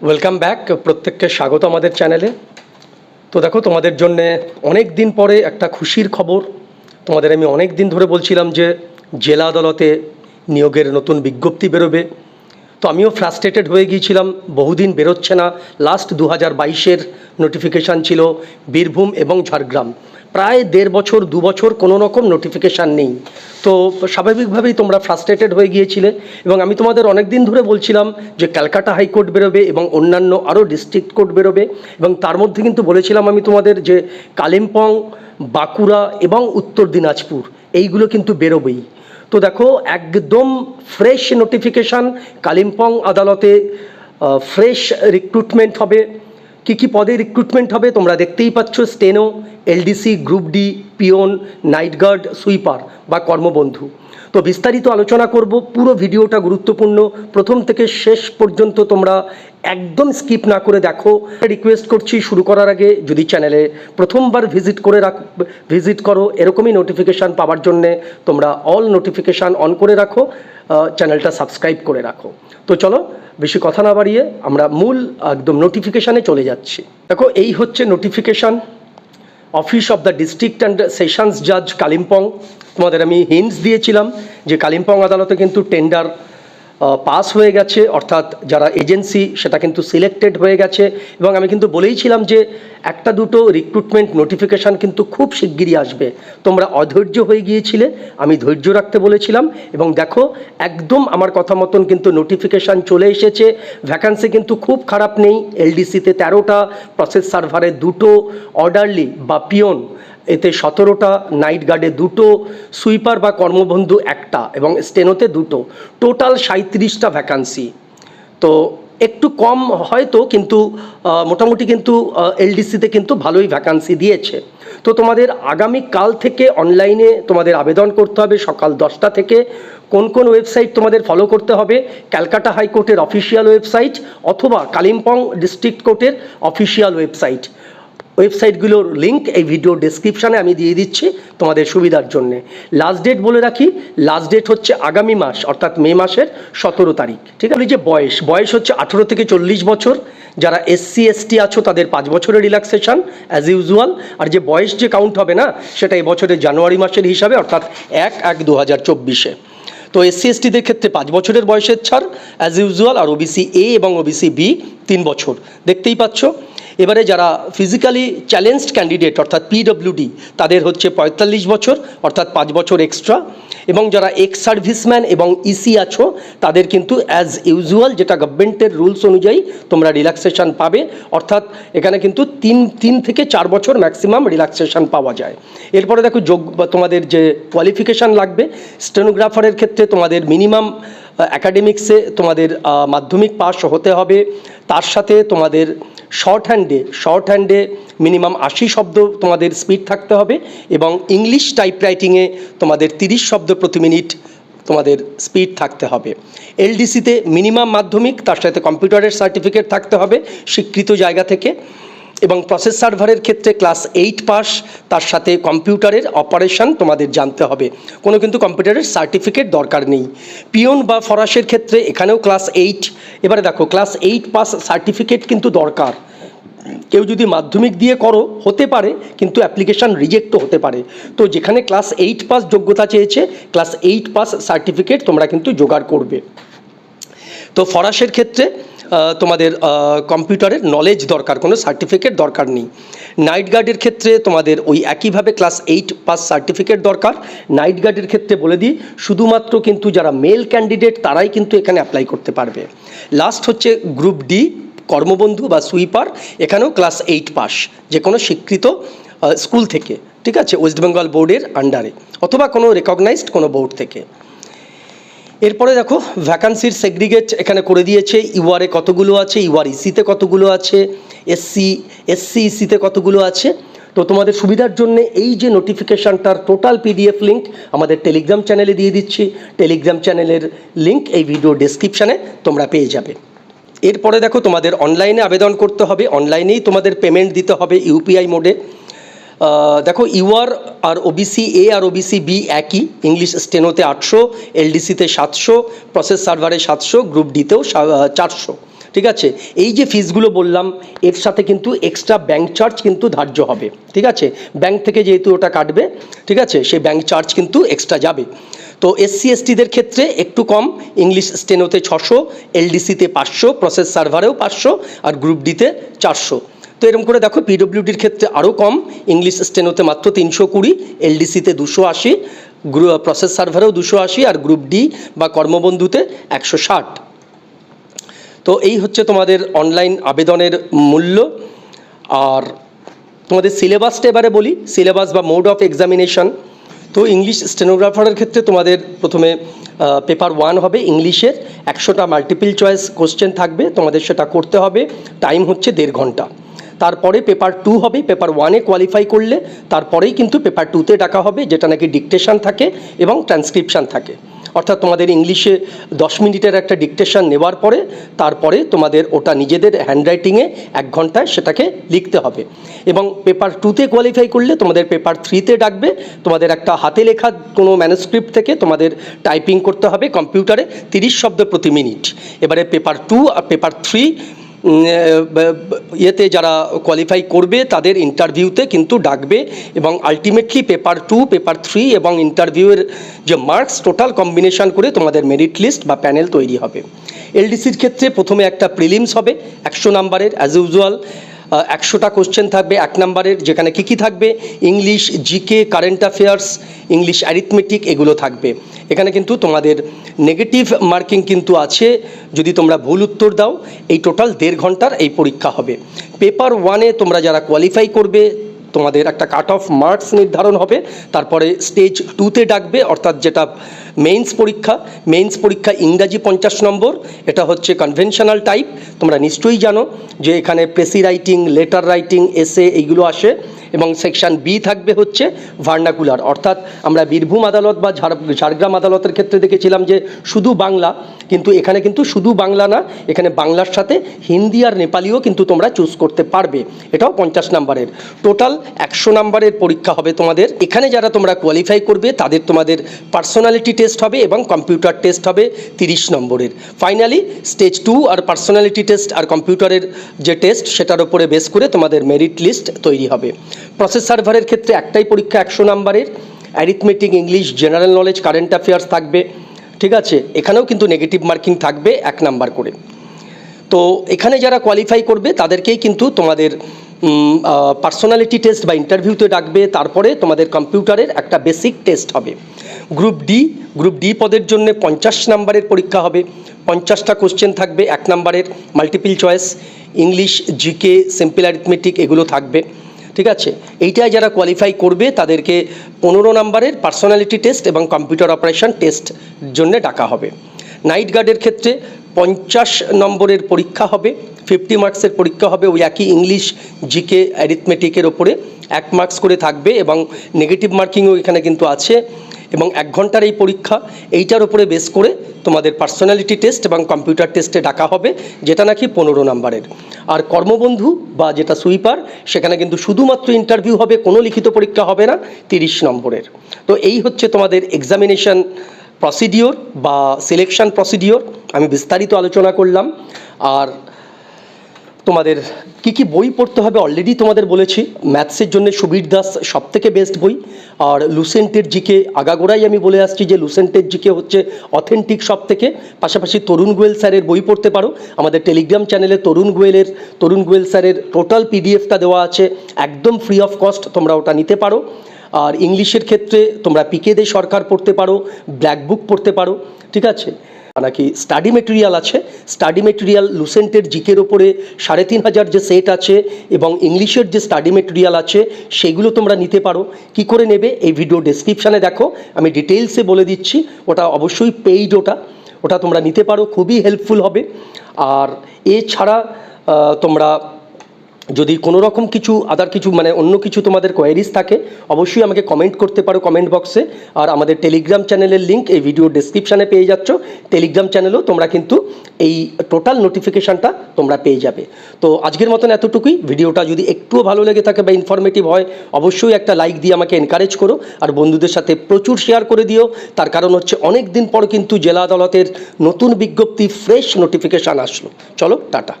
Welcome back প্রত্যেককে স্বাগত আমাদের চ্যানেলে তো দেখো, তোমাদের জন্যে অনেক দিন পরে একটা খুশির খবর। তোমাদের আমি অনেক দিন ধরে বলছিলাম যে জেলা আদালতে নিয়োগের নতুন বিজ্ঞপ্তি বেরোবে। তো আমিও ফ্রাস্ট্রেটেড হয়ে গিয়েছিলাম, বহুদিন বেরোচ্ছে না। লাস্ট দু হাজার বাইশের নোটিফিকেশান ছিল বীরভূম এবং ঝাড়গ্রাম। প্রায় দেড় বছর, দু বছর কোনো রকম নোটিফিকেশান নেই। তো স্বাভাবিকভাবেই তোমরা ফ্রাস্ট্রেটেড হয়ে গিয়েছিলে এবং আমি তোমাদের অনেক দিন ধরে বলছিলাম যে ক্যালকাটা হাইকোর্ট বেরোবে এবং অন্যান্য আরও ডিস্ট্রিক্ট কোর্ট বেরোবে এবং তার মধ্যে কিন্তু বলেছিলাম আমি তোমাদের যে কালিম্পং, বাঁকুড়া এবং উত্তর দিনাজপুর, এইগুলো কিন্তু বেরোবেই। তো দেখো, একদম ফ্রেশ নোটিফিকেশান কালিম্পং আদালতে ফ্রেশ রিক্রুটমেন্ট হবে। কি কি পদে রিক্রুটমেন্ট হবে তোমরা দেখতেই পাচ্ছ steno LDC group D peon night guard sweeper বা কর্মবন্ধু। তো বিস্তারিত আলোচনা করব। পুরো ভিডিওটা গুরুত্বপূর্ণ। প্রথম থেকে শেষ পর্যন্ত তোমরা একদম স্কিপ না করে দেখো। রিকোয়েস্ট করছি, শুরু করার আগে যদি চ্যানেলে প্রথমবার ভিজিট করে রাখ ভিজিট করো, এরকমই নোটিফিকেশান পাওয়ার জন্যে তোমরা অল নোটিফিকেশান অন করে রাখো চ্যানেলটা সাবস্ক্রাইব করে রাখো। তো চলো, বেশি কথা না বাড়িয়ে আমরা মূল একদম নোটিফিকেশানে চলে যাচ্ছি। দেখো, এই হচ্ছে notification office of the district and sessions জাজ কালিম্পং। তোমাদের আমি হিন্টস দিয়েছিলাম যে কালিম্পং আদালতে কিন্তু টেন্ডার পাস হয়ে গেছে, অর্থাৎ যারা এজেন্সি সেটা কিন্তু সিলেক্টেড হয়ে গেছে। এবং আমি কিন্তু বলেইছিলাম যে একটা দুটো রিক্রুটমেন্ট নোটিফিকেশান কিন্তু খুব শিগগিরই আসবে। তোমরা অধৈর্য হয়ে গিয়েছিলে, আমি ধৈর্য রাখতে বলেছিলাম। এবং দেখো, একদম আমার কথা মতন কিন্তু নোটিফিকেশান চলে এসেছে। ভ্যাকান্সি কিন্তু খুব খারাপ নেই এলডিসিতে তেরোটা প্রসেস সার্ভারে দুটো অর্ডারলি বা পিয়ন এতে সতেরোটা নাইট গার্ডে দুটো, সুইপার বা কর্মবন্ধু একটা এবং স্টেনোতে দুটো। টোটাল সাঁত্রিশটা ভ্যাকান্সি। তো একটু কম হয়তো কিন্তু মোটামুটি কিন্তু এলডিসিতে কিন্তু ভালোই ভ্যাকান্সি দিয়েছে। তো তোমাদের আগামী কাল থেকে অনলাইনে তোমাদের আবেদন করতে হবে, সকাল দশটা থেকে। কোন কোন ওয়েবসাইট তোমাদের ফলো করতে হবে? ক্যালকাটা হাইকোর্টের অফিসিয়াল ওয়েবসাইট অথবা কালিম্পং ডিস্ট্রিক্ট কোর্টের অফিসিয়াল ওয়েবসাইট। ওয়েবসাইটগুলোর লিঙ্ক এই ভিডিও ডেসক্রিপশানে আমি দিয়ে দিচ্ছি তোমাদের সুবিধার জন্য। লাস্ট ডেট বলে রাখি লাস্ট ডেট হচ্ছে আগামী মাস, অর্থাৎ মে মাসের সতেরো তারিখ, ঠিক আছে? যে বয়স বয়স হচ্ছে আঠেরো থেকে চল্লিশ বছর। যারা এসসি এসটি আছো, তাদের পাঁচ বছরের রিল্যাক্সেশন অ্যাজ ইউজুয়াল আর যে বয়স যে কাউন্ট হবে না, সেটা এই বছরের জানুয়ারি মাসের হিসাবে, অর্থাৎ এক এক দু হাজার চব্বিশে। তো এসসি এসটিদের ক্ষেত্রে পাঁচ বছরের বয়সের ছাড় অ্যাজ ইউজুয়াল আর ওবিসি এ এবং ওবিসি বি তিন বছর। দেখতেই পাচ্ছ? এবারে যারা ফিজিক্যালি চ্যালেঞ্জড ক্যান্ডিডেট অর্থাৎ পিডব্লিউডি তাদের হচ্ছে পঁয়তাল্লিশ বছর, অর্থাৎ পাঁচ বছর এক্সট্রা এবং যারা এক্স সার্ভিসম্যান এবং ইসি আছো, তাদের কিন্তু অ্যাজ ইউজুয়াল যেটা গভর্নমেন্টের রুলস অনুযায়ী তোমরা রিল্যাক্সেশন পাবে। অর্থাৎ এখানে কিন্তু তিন তিন থেকে চার বছর ম্যাক্সিমাম রিল্যাক্সেশন পাওয়া যায়। এরপরে দেখো যোগ, তোমাদের যে কোয়ালিফিকেশান লাগবে স্টেনোগ্রাফারের ক্ষেত্রে তোমাদের মিনিমাম অ্যাকাডেমিক্সে তোমাদের মাধ্যমিক পাস হতে হবে। তার সাথে তোমাদের শর্ট হ্যান্ডে শর্ট হ্যান্ডে মিনিমাম আশি শব্দ তোমাদের স্পিড থাকতে হবে এবং ইংলিশ টাইপরাইটিংয়ে তোমাদের তিরিশ শব্দ প্রতি মিনিট তোমাদের স্পিড থাকতে হবে। এলডিসিতে মিনিমাম মাধ্যমিক, তার সাথে কম্পিউটারের সার্টিফিকেট থাকতে হবে, স্বীকৃত জায়গা থেকে। এবং প্রসেস সার্ভারের ক্ষেত্রে ক্লাস এইট পাস তার সাথে কম্পিউটারের অপারেশন তোমাদের জানতে হবে। কোনো কিন্তু কম্পিউটারের সার্টিফিকেট দরকার নেই। পিয়ন বা ফরাসের ক্ষেত্রে এখানেও ক্লাস এইট এবারে দেখো ক্লাস এইট পাস সার্টিফিকেট কিন্তু দরকার। কেউ যদি মাধ্যমিক দিয়ে করো, হতে পারে, কিন্তু অ্যাপ্লিকেশান রিজেক্টও হতে পারে। তো যেখানে ক্লাস এইট পাস যোগ্যতা চেয়েছে ক্লাস এইট পাস সার্টিফিকেট তোমরা কিন্তু জোগাড় করবে। তো ফরাসের ক্ষেত্রে তোমাদের কম্পিউটারের নলেজ দরকার, কোনো সার্টিফিকেট দরকার নেই। নাইট গার্ডের ক্ষেত্রে তোমাদের ওই একইভাবে ক্লাস এইট পাস সার্টিফিকেট দরকার। নাইট গার্ডের ক্ষেত্রে বলে দিই, শুধুমাত্র কিন্তু যারা মেল ক্যান্ডিডেট তারাই কিন্তু এখানে অ্যাপ্লাই করতে পারবে। লাস্ট হচ্ছে গ্রুপ ডি কর্মবন্ধু বা সুইপার এখানেও ক্লাস এইট পাস যে কোনো স্বীকৃত স্কুল থেকে, ঠিক আছে? ওয়েস্ট বেঙ্গল বোর্ডের আন্ডারে অথবা কোনো রেকগনাইজড কোনো বোর্ড থেকে। এরপরে দেখো ভ্যাকান্সির সেগ্রিগেট এখানে করে দিয়েছে ইউআরএ কতগুলো আছে ইউআর ইসিতে কতগুলো আছে এসসি এসসি ইসিতে কতগুলো আছে। তো তোমাদের সুবিধার জন্য এই যে নোটিফিকেশানটার টোটাল পিডিএফ লিঙ্ক আমাদের টেলিগ্রাম চ্যানেলে দিয়ে দিচ্ছি। টেলিগ্রাম চ্যানেলের লিঙ্ক এই ভিডিও ডেসক্রিপশানে তোমরা পেয়ে যাবে। এরপরে দেখো, তোমাদের অনলাইনে আবেদন করতে হবে। অনলাইনেই তোমাদের পেমেন্ট দিতে হবে ইউপিআই মোডে দেখো ইউআর আর ওবিসি এ আর ওবিসি বি একই। ইংলিশ স্টেনোতে আটশো, এলডিসিতে সাতশো, প্রসেস সার্ভারে সাতশো, গ্রুপ ডিতেও চারশো। ঠিক আছে? এই যে ফিসগুলো বললাম, এর সাথে কিন্তু এক্সট্রা ব্যাংক চার্জ কিন্তু ধার্য হবে। ঠিক আছে? ব্যাংক থেকে যেহেতু ওটা কাটবে, ঠিক আছে? সেই ব্যাংক চার্জ কিন্তু এক্সট্রা যাবে। তো এসসি এসটিদের ক্ষেত্রে একটু কম, ইংলিশ স্টেনোতে ছশো, এলডিসিতে পাঁচশো, প্রসেস সার্ভারেও পাঁচশো, আর গ্রুপ ডিতে চারশো। তো এরকম করে দেখো পিডব্লিউডির ক্ষেত্রে আরও কম ইংলিশ স্টেনোতে মাত্র তিনশো কুড়ি এলডিসিতে দুশো আশি প্রসেস সার্ভারেও দুশো আশি, আর গ্রুপ ডি বা কর্মবন্ধুতে একশো ষাট। তো এই হচ্ছে তোমাদের অনলাইন আবেদনের মূল্য। আর তোমাদের সিলেবাসটা এবারে বলি সিলেবাস বা মোড অফ এক্সামিনেশন তো ইংলিশ স্টেনোগ্রাফারের ক্ষেত্রে তোমাদের প্রথমে পেপার ওয়ান হবে ইংলিশের একশোটা মাল্টিপল চয়েস কোশ্চেন থাকবে, তোমাদের সেটা করতে হবে। টাইম হচ্ছে দেড় ঘণ্টা। তারপরে পেপার টু হবে, পেপার ওয়ানে কোয়ালিফাই করলে তারপরেই কিন্তু পেপার টুতে ডাকা হবে, যেটা নাকি ডিকটেশন থাকে এবং ট্রান্সক্রিপশন থাকে। অর্থাৎ তোমাদের ইংলিশে দশ মিনিটের একটা ডিকটেশন নেওয়ার পরে তারপরে তোমাদের ওটা নিজেদের হ্যান্ডরাইটিংয়ে এক ঘন্টায় সেটাকে লিখতে হবে। এবং পেপার টুতে কোয়ালিফাই করলে তোমাদের পেপার থ্রিতে ডাকবে, তোমাদের একটা হাতে লেখা কোনো ম্যানুস্ক্রিপ্ট থেকে তোমাদের টাইপিং করতে হবে, কম্পিউটারে তিরিশ শব্দ প্রতি মিনিট। এবারে পেপার টু আর পেপার থ্রি ইয়েতে যারা কোয়ালিফাই করবে, তাদের ইন্টারভিউতে কিন্তু ডাকবে এবং ultimately paper two paper three এবং ইন্টারভিউয়ের যে মার্কস টোটাল কম্বিনেশন করে তোমাদের মেরিট লিস্ট বা প্যানেল তৈরি হবে। এলডিসির ক্ষেত্রে প্রথমে একটা প্রিলিমস হবে, একশো নাম্বারের অ্যাজ ইউজুয়াল একশোটা কোশ্চেন থাকবে, এক নাম্বারের যেখানে কী কী থাকবে? English GK current affairs English arithmetic এগুলো থাকবে। এখানে কিন্তু তোমাদের নেগেটিভ মার্কিং কিন্তু আছে। যদি তোমরা ভুল উত্তর দাও, এই টোটাল দেড় ঘণ্টার এই পরীক্ষা হবে। পেপার ওয়ানে তোমরা যারা কোয়ালিফাই করবে, তোমাদের একটা কাট অফ মার্কস নির্ধারণ হবে। তারপরে স্টেজ টুতে ডাকবে, অর্থাৎ যেটা মেইনস পরীক্ষা মেইনস পরীক্ষা ইংরাজি পঞ্চাশ নম্বর, এটা হচ্ছে কনভেনশনাল টাইপ তোমরা নিশ্চয়ই জানো যে এখানে প্রেসি রাইটিং, লেটার রাইটিং এসে এইগুলো আসে এবং সেকশন বি থাকবে হচ্ছে ভার্নাকুলার অর্থাৎ আমরা বীরভূম আদালত বা ঝাড়- ঝাড়গ্রাম আদালতের ক্ষেত্রে দেখেছিলাম যে শুধু বাংলা, কিন্তু এখানে কিন্তু শুধু বাংলা না, এখানে বাংলার সাথে হিন্দি আর নেপালিও কিন্তু তোমরা চুজ করতে পারবে, এটাও পঞ্চাশ নাম্বারের। টোটাল একশো নাম্বারের পরীক্ষা হবে তোমাদের। এখানে যারা তোমরা কোয়ালিফাই করবে, তাদের তোমাদের পার্সোনালিটি টেস্ট হবে এবং কম্পিউটার টেস্ট হবে তিরিশ নম্বরের। ফাইনালি স্টেজ টু আর পার্সোনালিটি টেস্ট আর কম্পিউটারের যে টেস্ট সেটার উপরে বেস করে তোমাদের মেরিট লিস্ট তৈরি হবে। প্রসেস সার্ভারের ক্ষেত্রে একটাই পরীক্ষা একশো নাম্বারের। Arithmetic English general knowledge current affairs থাকবে। ঠিক আছে? এখানেও কিন্তু নেগেটিভ মার্কিং থাকবে এক নাম্বার করে। তো এখানে যারা কোয়ালিফাই করবে, তাদেরকেই কিন্তু তোমাদের পার্সোনালিটি টেস্ট বা ইন্টারভিউতে ডাকবে। তারপরে তোমাদের কম্পিউটারের একটা বেসিক টেস্ট হবে। গ্রুপ ডি গ্রুপ ডি পদের জন্য পঞ্চাশ নাম্বারের পরীক্ষা হবে। পঞ্চাশটা কোশ্চেন থাকবে, এক নাম্বারের multiple choice English GK simple arithmetic এগুলো থাকবে। ঠিক আছে? এইটায় যারা কোয়ালিফাই করবে, তাদেরকে পনেরো নাম্বারের পার্সোনালিটি টেস্ট এবং কম্পিউটার অপারেশন টেস্ট জন্য ডাকা হবে। নাইট গার্ডের ক্ষেত্রে পঞ্চাশ নম্বরের পরীক্ষা হবে ফিফটি মার্কসের পরীক্ষা হবে, ওই একই ইংলিশ জিকে অ্যারিথমেটিকের ওপরে এক মার্কস করে থাকবে এবং নেগেটিভ মার্কিংও এখানে কিন্তু আছে। এবং এক ঘণ্টার এই পরীক্ষা এইটার উপরে বেস করে তোমাদের পার্সোনালিটি টেস্ট এবং কম্পিউটার টেস্টে ডাকা হবে, যেটা নাকি পনেরো নাম্বারের। আর কর্মবন্ধু বা যেটা সুইপার সেখানে কিন্তু শুধুমাত্র ইন্টারভিউ হবে, কোনো লিখিত পরীক্ষা হবে না, তিরিশ নম্বরের। তো এই হচ্ছে তোমাদের এক্সামিনেশন প্রসিডিওর বা সিলেকশন প্রসিডিওর আমি বিস্তারিত আলোচনা করলাম। আর তোমাদের কি কি বই পড়তে হবে? অলরেডি তোমাদের বলেছি। ম্যাথসের জন্য সুবীর দাস সব থেকে বেস্ট বই। আর লুসেন্টের জিকে আগাগোড়াই আমি বলে আসছি যে লুসেন্টের জিকে হচ্ছে অথেন্টিক সব থেকে পাশাপাশি তরুণ গোয়েল স্যারের বই পড়তে পারো। আমাদের টেলিগ্রাম চ্যানেলে তরুণ গোয়েলের, তরুণ গোয়েল স্যারের টোটাল পিডিএফটা দেওয়া আছে। একদম ফ্রি অফ কস্ট তোমরা ওটা নিতে পারো। আর ইংলিশের ক্ষেত্রে তোমরা পিকে দে সরকার পড়তে পারো। ব্ল্যাক বুক পড়তে পারো। ঠিক আছে? নাকি স্টাডি মেটেরিয়াল আছে। স্টাডি মেটেরিয়াল লুসেন্টের জিকের ওপরে সাড়ে তিন হাজার যে সেট আছে এবং ইংলিশের যে স্টাডি মেটেরিয়াল আছে, সেগুলো তোমরা নিতে পারো। কি করে নেবে? এই ভিডিও ডেসক্রিপশানে দেখো। আমি ডিটেলসে বলে দিচ্ছি। ওটা অবশ্যই পেইড ওটা। ওটা তোমরা নিতে পারো। খুবই হেল্পফুল হবে। আর এছাড়া তোমরা যদি কোনো রকম কিছু আদার কিছু মানে অন্য কিছু তোমাদের কোয়ারিজ থাকে, অবশ্যই আমাকে কমেন্ট করতে পারো কমেন্ট বক্সে আর আমাদের টেলিগ্রাম চ্যানেলের লিঙ্ক এই ভিডিও ডেসক্রিপশানে পেয়ে যাচ্ছ। টেলিগ্রাম চ্যানেলেও তোমরা কিন্তু এই টোটাল নোটিফিকেশানটা তোমরা পেয়ে যাবে। তো আজকের মতন এতটুকুই। ভিডিওটা যদি একটুও ভালো লেগে থাকে বা ইনফরমেটিভ হয়, অবশ্যই একটা লাইক দিয়ে আমাকে এনকারেজ করো। আর বন্ধুদের সাথে প্রচুর শেয়ার করে দিও। তার কারণ হচ্ছে অনেক দিন পর কিন্তু জেলা আদালতের নতুন বিজ্ঞপ্তি ফ্রেশ নোটিফিকেশান আসলো। চলো, টাটা।